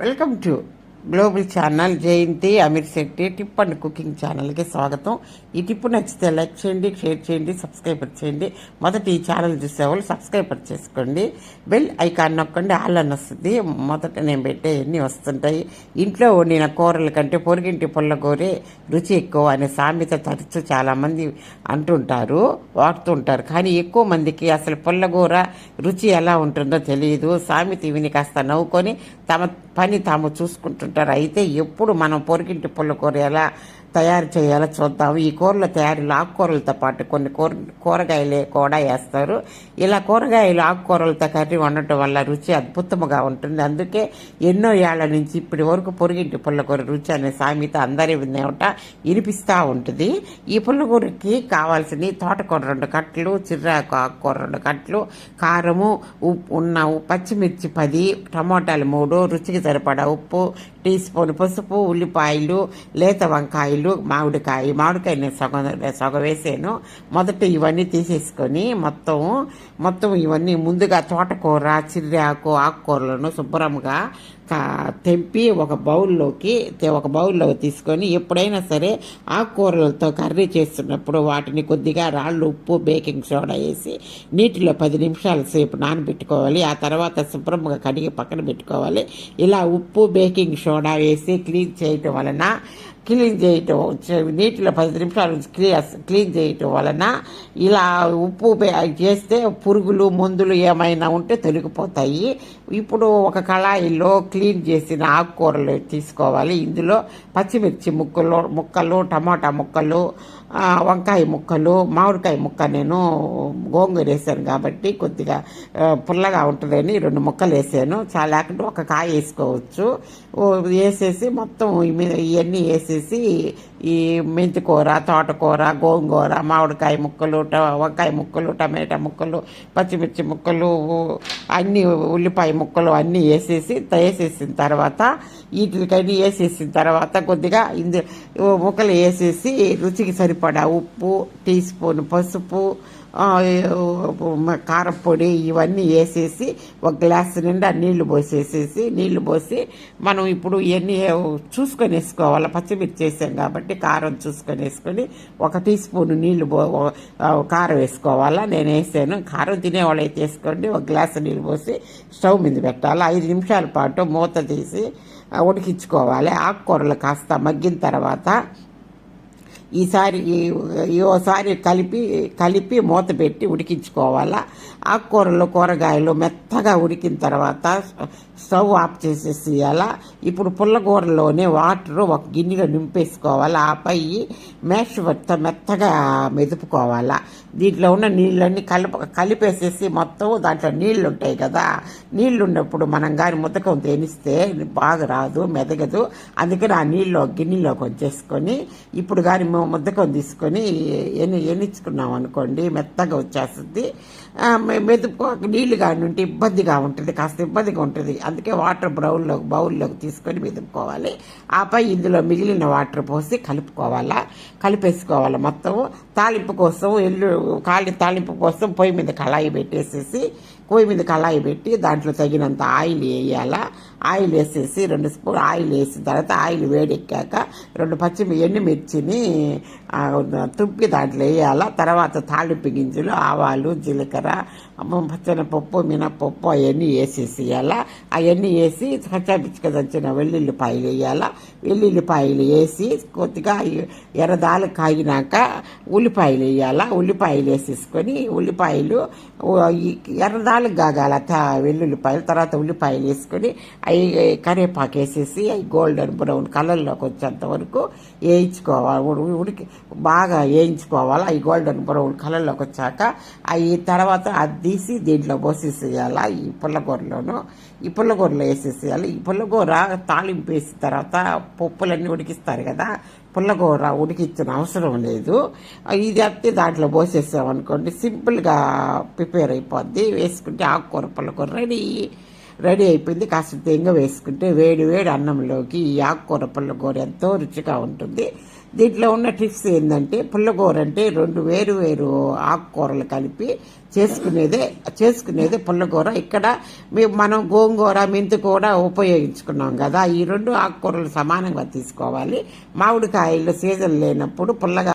Welcome to global channel Jayanti Ameer Shetty tip and cooking ఛానల్కి స్వాగతం. ఈ tip నచ్చితే లైక్ చేయండి షేర్ చేయండి సబ్స్క్రైబర్ చేయండి. మొదట ఈ ఛానల్ చూసేవాళ్ళు సబ్స్క్రైబర్ చేసుకోండి. బెల్ ఐకాన్ నొక్కండి ఆల్ అని వస్తుంది. మొదట నేను పెట్టే ఎన్ని వస్తుంటాయి. ఇంట్లో వండిన కూరల కంటే పొరిగింటి పుల్లగోరే రుచి ఎక్కువ అనే సామెత తరచు చాలామంది అంటుంటారు వాడుతుంటారు. కానీ ఎక్కువ మందికి అసలు పుల్లగూర రుచి ఎలా ఉంటుందో తెలియదు. సామెత ఇవిని కాస్త నవ్వుకొని తమ పని తాము ఉంటారు. అయితే ఎప్పుడు మనం పొరిగింటి పుల్లకూర ఎలా తయారు చేయాలో చూద్దాం. ఈ కూరల తయారీలో ఆకుకూరలతో పాటు కొన్ని కూర కూరగాయలు కూడా వేస్తారు. ఇలా కూరగాయలు ఆకుకూరలతో కర్రీ వండటం వల్ల రుచి అద్భుతముగా ఉంటుంది. అందుకే ఎన్నో ఏళ్ళ నుంచి ఇప్పటి వరకు పొరిగింటి పుల్లకూర రుచి అనే సామెత అందరి వినేవట వినిపిస్తూ ఉంటుంది. ఈ పుల్లకూరకి కావాల్సిన తోటకూర రెండు కట్టలు చిర్రాకు ఆకుకూర రెండు కట్టలు కారము ఉప్పు ఉన్న పచ్చిమిర్చి పది టమోటాలు మూడు రుచికి సరిపడా ఉప్పు టీ స్పూన్ పసుపు ఉల్లిపాయలు లేత వంకాయలు మామిడికాయ మామిడికాయ నేను సగం సగం వేసాను. మొదట ఇవన్నీ తీసేసుకొని మొత్తం మొత్తం ఇవన్నీ ముందుగా తోటకూర చిర్రాకు ఆకుకూరలను శుభ్రంగా తెంపి ఒక బౌల్లోకి ఒక బౌల్లో తీసుకొని ఎప్పుడైనా సరే ఆకుకూరలతో కర్రీ చేస్తున్నప్పుడు వాటిని కొద్దిగా రాళ్ళు ఉప్పు బేకింగ్ సోడా వేసి నీటిలో పది నిమిషాల సేపు నానబెట్టుకోవాలి. ఆ తర్వాత శుభ్రంగా కడిగి పక్కన పెట్టుకోవాలి. ఇలా ఉప్పు బేకింగ్ సోడా వేసి క్లీన్ చేయటం వలన క్లీన్ చేయటం నీటిలో పది నిమిషాలు క్లీన్ చేయటం వలన ఇలా ఉప్పు చేస్తే పురుగులు మందులు ఏమైనా ఉంటే తొలగిపోతాయి. ఇప్పుడు ఒక కళాయిలో క్లీన్ చేసిన ఆకుకూరలు తీసుకోవాలి. ఇందులో పచ్చిమిర్చి ముక్కలు ముక్కలు టమాటా ముక్కలు వంకాయ ముక్కలు మామిడికాయ ముక్క నేను గోంగూర వేసాను కాబట్టి కొద్దిగా పుల్లగా ఉంటుందని రెండు ముక్కలు వేసాను. చాలా లేకుంటే ఒక కాయ వేసుకోవచ్చు. వేసేసి మొత్తం ఇవన్నీ వేసేసి ఈ మెంతికూర తోటకూర గోంగూర మామిడికాయ ముక్కలు ట- వంకాయ ముక్కలు టమాటా ముక్కలు పచ్చిమిర్చి ముక్కలు అన్ని ఉల్లిపాయ ముక్కలు అన్నీ వేసేసి వేసేసిన తర్వాత వీటికన్నీ వేసేసిన తర్వాత కొద్దిగా ఇందు ముక్కలు వేసేసి రుచికి సరిపడా ఉప్పు టీ స్పూన్ పసుపు కారపొడి ఇవన్నీ వేసేసి ఒక గ్లాస్ నిండా నీళ్ళు పోసేసేసి నీళ్ళు పోసి మనం ఇప్పుడు ఇవన్నీ చూసుకొని వేసుకోవాలి పచ్చిమిర్చి వేసాం కాబట్టి కారం చూసుకొని వేసుకొని ఒక టీ స్పూన్ నీళ్ళు పో కారం వేసుకోవాలా. నేను వేసాను. కారం తినేవాళ్ళు అయితే వేసుకోండి. ఒక గ్లాస్ నీళ్ళు పోసి స్టవ్ మీద పెట్టాలి. ఐదు నిమిషాల పాటు మూత తీసి ఉడికించుకోవాలి. ఆకుకూరలు కాస్త మగ్గిన తర్వాత ఈసారి ఈ- ఓసారి కలిపి కలిపి మూత పెట్టి ఉడికించుకోవాలా? ఆకుకూరలు కూరగాయలు మెత్తగా ఉడికిన తర్వాత స్టవ్ ఆఫ్ చేసేసేయాల? ఇప్పుడు పుల్లకూరలోనే వాటర్ ఒక గిన్నెలో నింపేసుకోవాలి? ఆపై మేష్ వత్త మెత్తగా మెదుపుకోవాలా? దీంట్లో ఉన్న నీళ్ళన్నీ కలిప కలిపేసేసి మొత్తం దాంట్లో నీళ్ళు ఉంటాయి కదా? నీళ్ళు ఉన్నప్పుడు మనం కానీ ముద్దకం తేనిస్తే బాగా రాదు మెదగదు. అందుకని ఆ నీళ్ళు గిన్నెలోకి వచ్చేసుకొని ఇప్పుడు కానీ ముద్దకం తీసుకొని ఎన్ని ఎన్నించుకున్నాం అనుకోండి మెత్తగా వచ్చేస్తుంది. ఆ, మెదుపు నీళ్ళు కానీ ఉంటే ఇబ్బందిగా ఉంటుంది కాస్త ఇబ్బందిగా ఉంటుంది. అందుకే వాటర్ బౌల్లో బౌల్లోకి తీసుకొని మెదుపుకోవాలి. ఆపై ఇందులో మిగిలిన వాటర్ పోసి కలుపుకోవాలా? కలిపేసుకోవాలి మొత్తం? తాలింపు కోసం ఎల్లు కాలి తాలింపు కోసం పొయ్యి మీద కళాయి పెట్టేసేసి పొయ్యి మీద కళాయి పెట్టి దాంట్లో తగినంత ఆయిల్ వేయాలా? ఆయిల్ వేసేసి రెండు స్పూన్ ఆయిల్ వేసిన తర్వాత ఆయిల్ వేడెక్కాక రెండు పచ్చిమి ఎండుమిర్చిని తుప్పి దాంట్లో వేయాల? తర్వాత తాళింపు గింజలు ఆవాలు జీలకర్ర పచ్చనపప్పు మినపప్పు అవన్నీ వేసేసేయాలా? అవన్నీ వేసి కచ్చాపిచ్చిగా దంచిన వెల్లుల్లిపాయలు వేయాలా? వెల్లుల్లిపాయలు వేసి కొద్దిగా ఎర్రదాలు కాగినాక ఉల్లిపాయలు వేయాలా? ఉల్లిపాయలు వేసేసుకొని ఉల్లిపాయలు ఎర్రదాలు కాగాల వెల్లుల్లిపాయలు తర్వాత ఉల్లిపాయలు వేసుకొని అవి కరివేపాకు వేసేసి అవి గోల్డెన్ బ్రౌన్ కలర్లోకి వచ్చేంత వరకు వేయించుకోవాలి. ఉడికి బాగా వేయించుకోవాలి? ఈ గోల్డెన్ బ్రౌన్ కలర్లోకి వచ్చాక అవి తర్వాత అది తీసి దీంట్లో పోసేసేయాలి? ఈ పుల్లగూరలోను ఈ పుల్లగూరలో వేసేసేయాలి. ఈ పుల్లగూర తాలింపు వేసిన తర్వాత పప్పులన్నీ ఉడికిస్తారు కదా పుల్లగూర ఉడికించిన అవసరం లేదు. ఇది అట్టి దాంట్లో పోసేసామనుకోండి సింపుల్గా ప్రిపేర్ అయిపోద్ది. వేసుకుంటే ఆకుకూర పుల్లకూర రెడీ. రెడీ అయిపోయింది. కాస్త తేంగా వేసుకుంటే వేడి వేడి అన్నంలోకి ఈ ఆకుకూర పుల్లకూర ఎంతో రుచిగా ఉంటుంది. దీంట్లో ఉన్న టిప్స్ ఏంటంటే పుల్లగూర అంటే రెండు వేరు వేరు ఆకుకూరలు కలిపి చేసుకునేదే చేసుకునేదే పుల్లగూర. ఇక్కడ మేము మనం గోంగూర మెంతి కూడా ఉపయోగించుకున్నాం కదా. ఈ రెండు ఆకుకూరలు సమానంగా తీసుకోవాలి. మామిడికాయలు సీజన్ లేనప్పుడు పుల్లగా